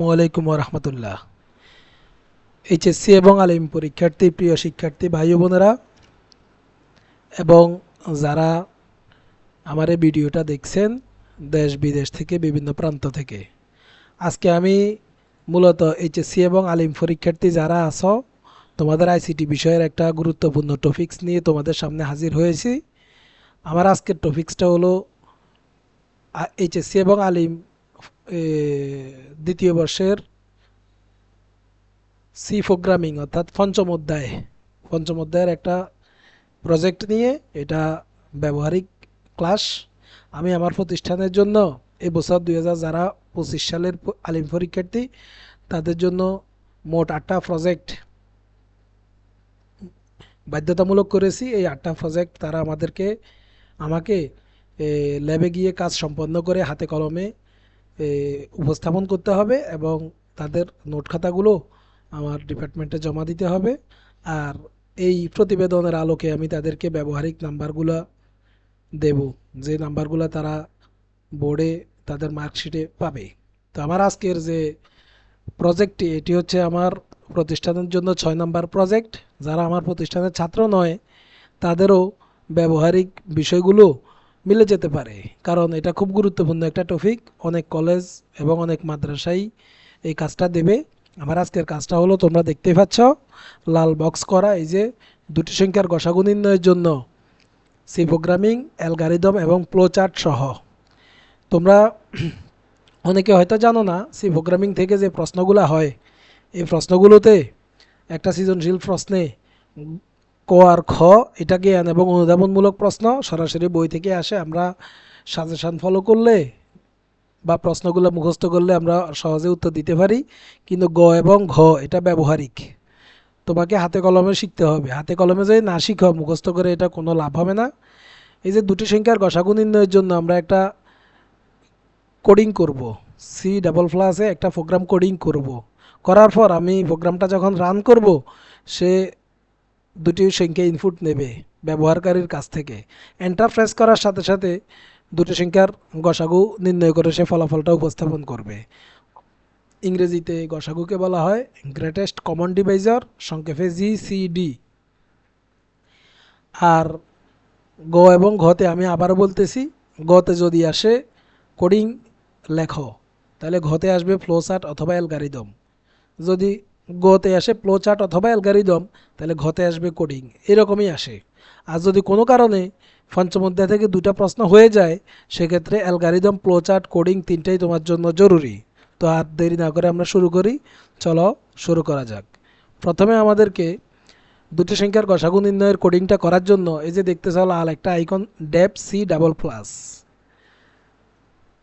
ওয়ালাইকুম রহমতুল্লাহ এইচএসসি এবং আলিম পরীক্ষার্থী, প্রিয় শিক্ষার্থী, ভাই বোনেরা, এবং যারা আমার এই ভিডিওটা দেখছেন দেশ বিদেশ থেকে, বিভিন্ন প্রান্ত থেকে, আজকে আমি মূলত এইচএসসি এবং আলিম পরীক্ষার্থী যারা আছো, তোমাদের আইসিটি বিষয়ের একটা গুরুত্বপূর্ণ টপিক্স নিয়ে তোমাদের সামনে হাজির হয়েছি। আমার আজকের টপিক্সটা হলো এইচএসসি এবং আলিম দ্বিতীয় বর্ষের সি প্রোগ্রামিং অর্থাৎ পঞ্চম অধ্যায়। পঞ্চম অধ্যায়ের একটা প্রজেক্ট নিয়ে এটা ব্যবহারিক ক্লাস আমি আমার প্রতিষ্ঠানের জন্য এই বছর দুই হাজার যারা পঁচিশ সালের আলিম পরীক্ষার্থী, তাদের জন্য মোট আটটা প্রজেক্ট বাধ্যতামূলক করেছি। এই আটটা প্রজেক্ট তারা আমাদেরকে, আমাকে ল্যাবে গিয়ে কাজ সম্পন্ন করে হাতে কলমে উপস্থাপন করতে হবে এবং তাদের নোট খাতাগুলো আমার ডিপার্টমেন্টে জমা দিতে হবে। আর এই প্রতিবেদনের আলোকে আমি তাদেরকে ব্যবহারিক নাম্বারগুলো দেব। যে নাম্বারগুলো তারা বোর্ডে তাদের মার্কশিটে পাবে। তো আমার আজকের যে প্রজেক্টটি এটি হচ্ছে আমার প্রতিষ্ঠানের জন্য ছয় নাম্বার প্রজেক্ট যারা আমার প্রতিষ্ঠানের ছাত্র নয়, তাদেরও ব্যবহারিক বিষয়গুলো মিলে যেতে পারে। কারণ এটা খুব গুরুত্বপূর্ণ একটা টপিক অনেক কলেজ এবং অনেক মাদ্রাসাই এই কাজটা দেবে। আমার আজকের কাজটা হলো, তোমরা দেখতেই পাচ্ছ, লাল বক্স করা, এই যে দুটি সংখ্যার গসাগু নির্ণয়ের জন্য সি প্রোগ্রামিং অ্যালগারিদম এবং ফ্লো চার্ট সহ। তোমরা অনেকে হয়তো জানো না সি প্রোগ্রামিং থেকে যে প্রশ্নগুলো হয়, এই প্রশ্নগুলোতে একটা সৃজনশীল প্রশ্নে ক আর খ এটা জ্ঞান এবং অনুধাবনমূলক প্রশ্ন, সরাসরি বই থেকে আসে, আমরা সাজেশান ফলো করলে বা প্রশ্নগুলো মুখস্থ করলে আমরা সহজে উত্তর দিতে পারি। কিন্তু গ এবং ঘ, এটা ব্যবহারিক। তোমাকে হাতে কলমে শিখতে হবে। হাতে কলমে যদি না শিখো, মুখস্থ করে এটা কোনো লাভ হবে না। এই যে দুটি সংখ্যার গসাগু নির্ণয়ের জন্য আমরা একটা কোডিং করব। সি ডাবল ফ্লাসে একটা প্রোগ্রাম কোডিং করব। করার পর আমি প্রোগ্রামটা যখন রান করব, সে দুটি সংখ্যা ইনপুট নেবে ব্যবহারকারীর কাছ থেকে। এন্টার প্রেস করার সাথে সাথে দুটি সংখ্যার গসাগু নির্ণয় করে সে ফলাফলটা উপস্থাপন করবে। ইংরেজিতে গসাগুকে বলা হয় গ্রেটেস্ট কমন ডিভাইজার সংক্ষেপে জিসিডি আর গ এবং ঘতে আমি আবারও বলতেছি গতে যদি আসে কোডিং লেখো, তাহলে ঘতে আসবে ফ্লো চার্ট অথবা অ্যালগারিদম যদি গতে আসে চার্ট অথবা অ্যালগারিদম তাহলে ঘতে আসবে কোডিং এরকমই আসে। আর যদি কোনো কারণে পঞ্চম অধ্যায় থেকে দুটা প্রশ্ন হয়ে যায়, সেক্ষেত্রে অ্যালগারিদম চার্ট কোডিং তিনটাই তোমার জন্য জরুরি। তো আর দেরি না করে আমরা শুরু করি। চলো শুরু করা যাক। প্রথমে আমাদেরকে দুটি সংখ্যার গসাগু নির্ণয়ের কোডিংটা করার জন্য এই যে দেখতে চাও লাল একটা icon Dev C double plus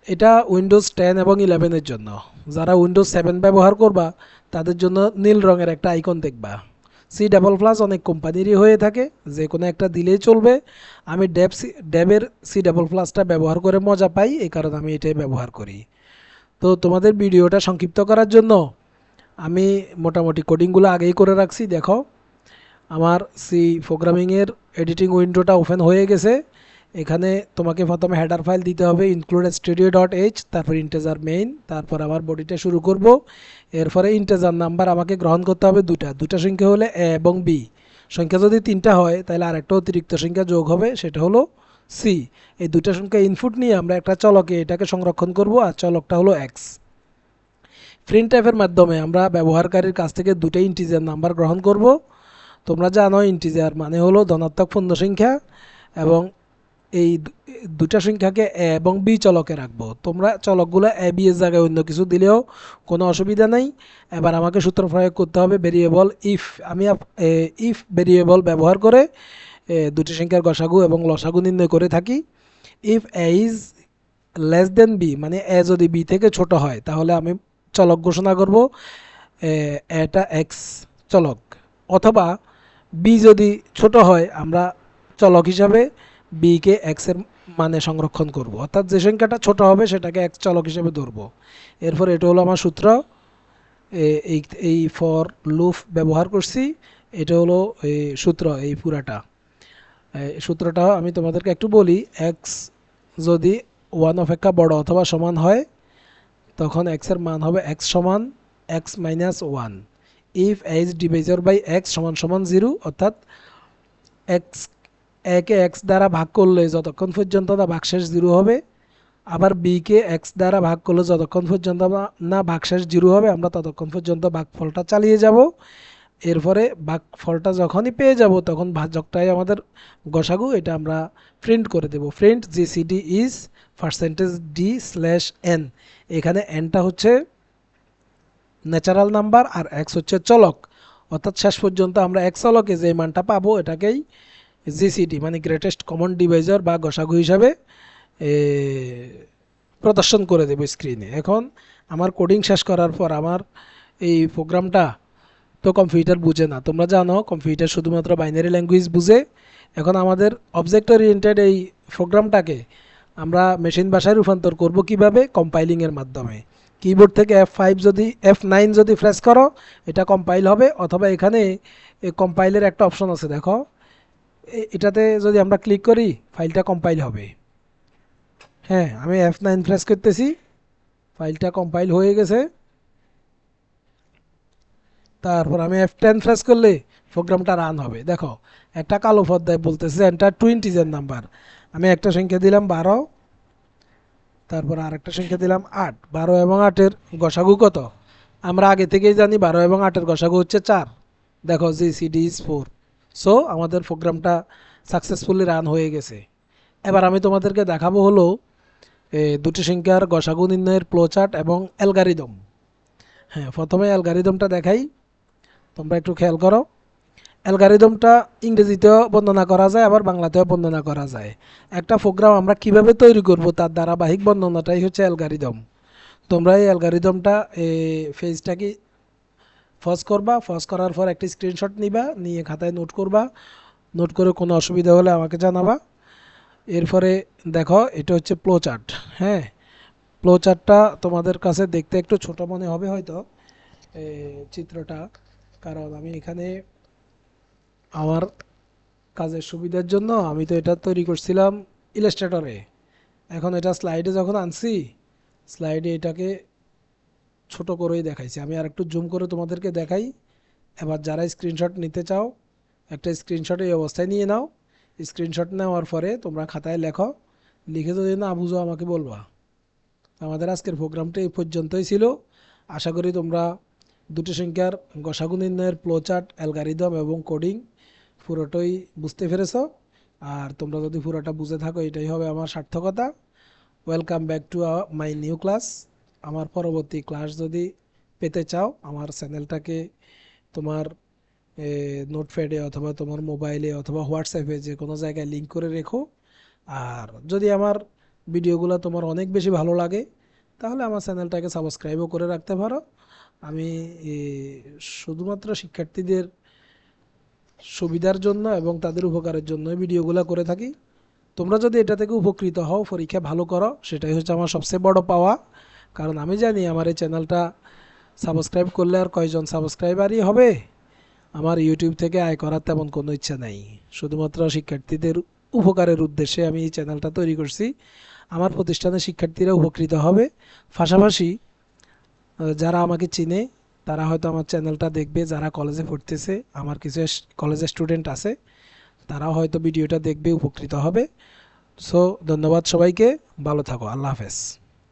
এটা উইন্ডোজ টেন এবং ইলেভেনের জন্য। যারা উইন্ডোজ সেভেন ব্যবহার করবা তাদের জন্য নীল রঙের একটা আইকন দেখবা। সি ডাবল প্লাস অনেক কোম্পানিরই হয়ে থাকে, যে কোনো একটা দিলেই চলবে। আমি ডেব সি ড্যাবের সি ডাবল প্লাসটা ব্যবহার করে মজা পাই, এই কারণে আমি এটাই ব্যবহার করি। তো তোমাদের ভিডিওটা সংক্ষিপ্ত করার জন্য আমি মোটামুটি কোডিংগুলো আগেই করে রাখছি, দেখো। আমার সি প্রোগ্রামিংয়ের এডিটিং উইন্ডোটা ওপেন হয়ে গেছে। এখানে তোমাকে প্রথমে হেডার ফাইল দিতে হবে ইনক্লুড স্টুডিও ডট এইচ তারপর ইন্টেজার মেইন তারপর আমার বডিটা শুরু করব। এরপরে ইন্টেজার নাম্বার আমাকে গ্রহণ করতে হবে দুটা দুটা সংখ্যা হলে এ এবং বি সংখ্যা যদি তিনটা হয়, তাহলে আরেকটা অতিরিক্ত সংখ্যা যোগ হবে, সেটা হলো সি এই দুটা সংখ্যা ইনপুট নিয়ে আমরা একটা চলকে এটাকে সংরক্ষণ করব, আর চলকটা হলো এক্স প্রিন্ট টাইপের মাধ্যমে আমরা ব্যবহারকারীর কাছ থেকে দুটো ইন্টিজার নাম্বার গ্রহণ করব। তোমরা জানো ইন্টিজার মানে হলো ধনাত্মক পূর্ণ সংখ্যা এবং এই দুটা সংখ্যাকে এ এবং বি চলকে রাখব। তোমরা চলকগুলো এ, বি এর জায়গায় অন্য কিছু দিলেও কোনো অসুবিধা নেই। এবার আমাকে সূত্র প্রয়োগ করতে হবে ভেরিয়েবল ইফ আমি ইফ ভেরিয়েবল ব্যবহার করে দুটি সংখ্যার গসাগু এবং লসাগু নির্ণয় করে থাকি। If A is less than B মানে এ যদি বি থেকে ছোট হয়, তাহলে আমি চলক ঘোষণা করব এটা এক্স চলক। অথবা বি যদি ছোট হয়, আমরা চলক হিসাবে বিকে এক্সের মানে সংরক্ষণ করব। অর্থাৎ যে সংখ্যাটা ছোট হবে সেটাকে এক্স চলক হিসেবে ধরবো। এরপর এটা হলো আমার সূত্র। এই এই ফর লুফ ব্যবহার করছি। এটা হলো এই সূত্র এই পুরাটা। সূত্রটা আমি তোমাদেরকে একটু বলি এক্স যদি ওয়ান অপেক্ষা বড় অথবা সমান হয়, তখন এক্সের মান হবে এক্স সমান x minus one if H divisor by x সমান সমান জিরো অর্থাৎ এক্স একে এক্স দ্বারা ভাগ করলে যতক্ষণ পর্যন্ত না ভাগশেষ জিরো হবে, আবার বিকে এক্স দ্বারা ভাগ করলে যতক্ষণ পর্যন্ত না- ভাগশেষ জিরো হবে, আমরা ততক্ষণ পর্যন্ত ভাগফলটা চালিয়ে যাব। এরপরে ভাগফলটা যখনই পেয়ে যাব, তখন ভাজকটাই আমাদের গসাগু, এটা আমরা প্রিন্ট করে দেব। Print GCD is percentage D slash N এখানে এনটা হচ্ছে ন্যাচারাল নাম্বার আর এক্স হচ্ছে চলক। অর্থাৎ শেষ পর্যন্ত আমরা এক চলকে যে মানটা পাবো, এটাকেই জিসিডি মানে গ্রেটেস্ট কমন ডিভাইজার বা গসাগু হিসাবে প্রদর্শন করে দেবো স্ক্রিনে এখন আমার কোডিং শেষ করার পর আমার এই প্রোগ্রামটা তো কম্পিউটার বুঝে না। তোমরা জানো কম্পিউটার শুধুমাত্র বাইনারি ল্যাঙ্গুয়েজ বুঝে। এখন আমাদের অবজেক্ট ওরিয়েন্টেড এই প্রোগ্রামটাকে আমরা মেশিন ভাষায় রূপান্তর করব কীভাবে? কম্পাইলিংয়ের মাধ্যমে। কিবোর্ড থেকে এফ ফাইভ যদি এফ নাইন যদি প্রেস করো, এটা কম্পাইল হবে। অথবা এখানে কম্পাইলের একটা অপশন আছে, দেখো। এটাতে যদি আমরা ক্লিক করি ফাইলটা কম্পাইল হবে। হ্যাঁ আমি এফ নাইন প্রেস করতেছি ফাইলটা কম্পাইল হয়ে গেছে। তারপর আমি এফ টেন প্রেস করলে প্রোগ্রামটা রান হবে। দেখো, একটা কালো পর্দায় বলতেছে এন্টার টু ইন্টিজার নাম্বার আমি একটা সংখ্যা দিলাম বারো, তারপর আরেকটা সংখ্যা দিলাম আট। বারো এবং আটের গসাগু কত? আমরা আগে থেকেই জানি বারো এবং আটের গসাগু হচ্ছে চার। দেখো G CD is four so আমাদের প্রোগ্রামটা সাকসেসফুলি রান হয়ে গেছে। এবার আমি তোমাদেরকে দেখাবো হলো দুটি সংখ্যার গসাগু নির্ণয়ের ফ্লো চার্ট এবং অ্যালগারিদম হ্যাঁ প্রথমে অ্যালগারিদমটা দেখাই। তোমরা একটু খেয়াল করো। অ্যালগারিদমটা ইংরেজিতেও বর্ণনা করা যায়, আবার বাংলাতেও বর্ণনা করা যায়। একটা প্রোগ্রাম আমরা কীভাবে তৈরি করব, তার ধারাবাহিক বর্ণনাটাই হচ্ছে অ্যালগারিদম তোমরা এই অ্যালগারিদমটা ফেজটাকে ফজ করবা ফজ করার পর একটা স্ক্রিনশট নিবা, নিয়ে খাতায় নোট করবা। নোট করে কোনো অসুবিধা হলে আমাকে জানাবা। এরপরে দেখো, এটা হচ্ছে প্লো চার্ট হ্যাঁ? প্লো চার্টটা তোমাদের কাছে দেখতে একটু ছোট মনে হবে হয়তো চিত্রটা। কারণ আমি এখানে আমার কাজের সুবিধার জন্য আমি তো এটা তৈরি করছিলাম ইলাস্ট্রেটরে এখন এটা স্লাইডে যখন আনছি স্লাইডে এটাকে ছোট করেই দেখাইছি। আমি আর একটু জুম করে তোমাদেরকে দেখাই। এবার যারা স্ক্রিনশট নিতে চাও, একটা স্ক্রিনশট এই অবস্থায় নিয়ে নাও। স্ক্রিনশট নেওয়ার পরে তোমরা খাতায় লেখো, লিখে যদি না বুঝো আমাকে বলবা। আমাদের আজকের প্রোগ্রামটা এই পর্যন্তই ছিল। আশা করি তোমরা দুটি সংখ্যার গসাগু নির্ণয়ের ফ্লোচার্ট অ্যালগারিদম এবং কোডিং পুরোটাই বুঝতে পেরেছ। আর তোমরা যদি পুরোটা বুঝে থাকো, এটাই হবে আমার সার্থকতা। Welcome back to my new class আমার পরবর্তী ক্লাস যদি পেতে চাও, আমার চ্যানেলটাকে তোমার নোটপ্যাডে অথবা তোমার মোবাইলে অথবা হোয়াটসঅ্যাপে যে কোনো জায়গায় লিঙ্ক করে রেখো। আর যদি আমার ভিডিওগুলো তোমার অনেক বেশি ভালো লাগে, তাহলে আমার চ্যানেলটাকে সাবস্ক্রাইবও করে রাখতে পারো। আমি শুধুমাত্র শিক্ষার্থীদের সুবিধার জন্য এবং তাদের উপকারের জন্য ভিডিওগুলো করে থাকি। তোমরা যদি এটা থেকে উপকৃত হও, পরীক্ষা ভালো করো, সেটাই হচ্ছে আমার সবচেয়ে বড় পাওয়া। কারণ আমি জানি আমার এই চ্যানেলটা সাবস্ক্রাইব করলে আর কয়জন সাবস্ক্রাইবারই হবে? আমার ইউটিউব থেকে আয় করার তেমন কোনো ইচ্ছা নাই। শুধুমাত্র শিক্ষার্থীদের উপকারের উদ্দেশ্যে আমি এই চ্যানেলটা তৈরি করছি। আমার প্রতিষ্ঠানের শিক্ষার্থীরা উপকৃত হবে। পাশাপাশি যারা আমাকে চিনে, তারা হয়তো আমার চ্যানেলটা দেখবে, যারা কলেজে পড়তেছে, আমার কিছু কলেজের স্টুডেন্ট আছে, তারাও হয়তো ভিডিওটা দেখবে, উপকৃত হবে। সো ধন্যবাদ সবাইকে। ভালো থাকো। আল্লাহ হাফেজ।